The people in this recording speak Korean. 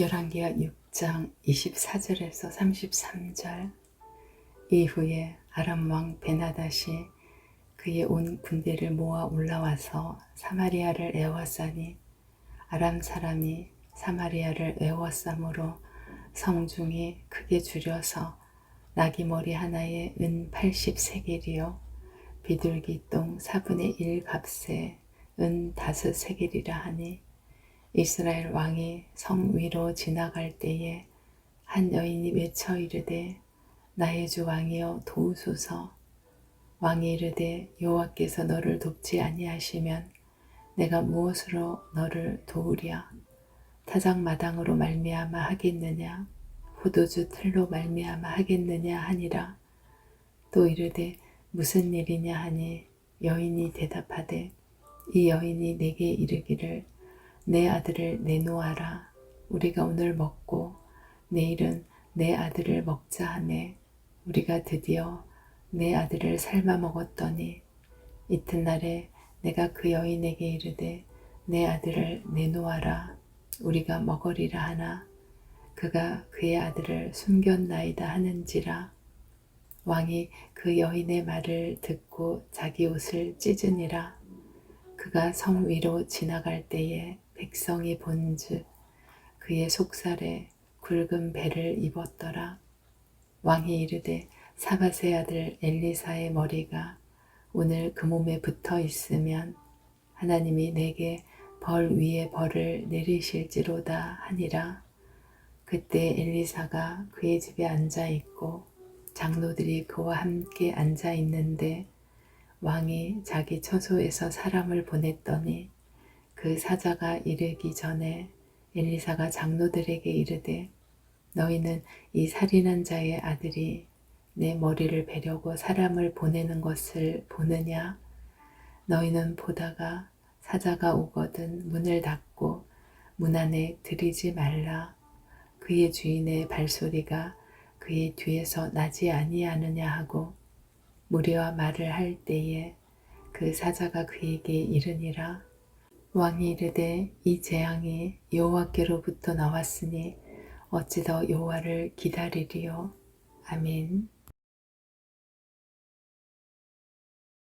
열왕기하 6장 24절에서 33절 이후에 아람 왕 베나다시 그의 온 군대를 모아 올라와서 사마리아를 에워싸니 아람 사람이 사마리아를 에워싸므로 성중이 크게 줄여서 나귀머리 하나에 은 80세겔이요 비둘기 똥 4분의 1 값에 은 5세겔이라 하니 이스라엘 왕이 성 위로 지나갈 때에 한 여인이 외쳐 이르되 나의 주 왕이여 도우소서. 왕이 이르되 여호와께서 너를 돕지 아니하시면 내가 무엇으로 너를 도우랴? 타작 마당으로 말미암아 하겠느냐? 포도주 틀로 말미암아 하겠느냐 하니라. 또 이르되 무슨 일이냐 하니 여인이 대답하되 이 여인이 내게 이르기를 내 아들을 내놓아라. 우리가 오늘 먹고 내일은 내 아들을 먹자 하매 우리가 드디어 내 아들을 삶아 먹었더니 이튿날에 내가 그 여인에게 이르되 내 아들을 내놓아라. 우리가 먹으리라 하나? 그가 그의 아들을 숨겼나이다 하는지라. 왕이 그 여인의 말을 듣고 자기 옷을 찢으니라. 그가 성 위로 지나갈 때에 백성이 본즉 그의 속살에 굵은 배를 입었더라 왕이 이르되 사바세 아들 엘리사의 머리가 오늘 그 몸에 붙어 있으면 하나님이 내게 벌 위에 벌을 내리실지로다 하니라. 그때 엘리사가 그의 집에 앉아 있고 장로들이 그와 함께 앉아 있는데 왕이 자기 처소에서 사람을 보냈더니 그 사자가 이르기 전에 엘리사가 장로들에게 이르되 너희는 이 살인한 자의 아들이 내 머리를 베려고 사람을 보내는 것을 보느냐? 너희는 보다가 사자가 오거든 문을 닫고 문 안에 들이지 말라. 그의 주인의 발소리가 그의 뒤에서 나지 아니하느냐 하고 무리와 말을 할 때에 그 사자가 그에게 이르니라. 왕이 이르되 이 재앙이 여호와께로부터 나왔으니 어찌 더 여호와를 기다리리요. 아멘.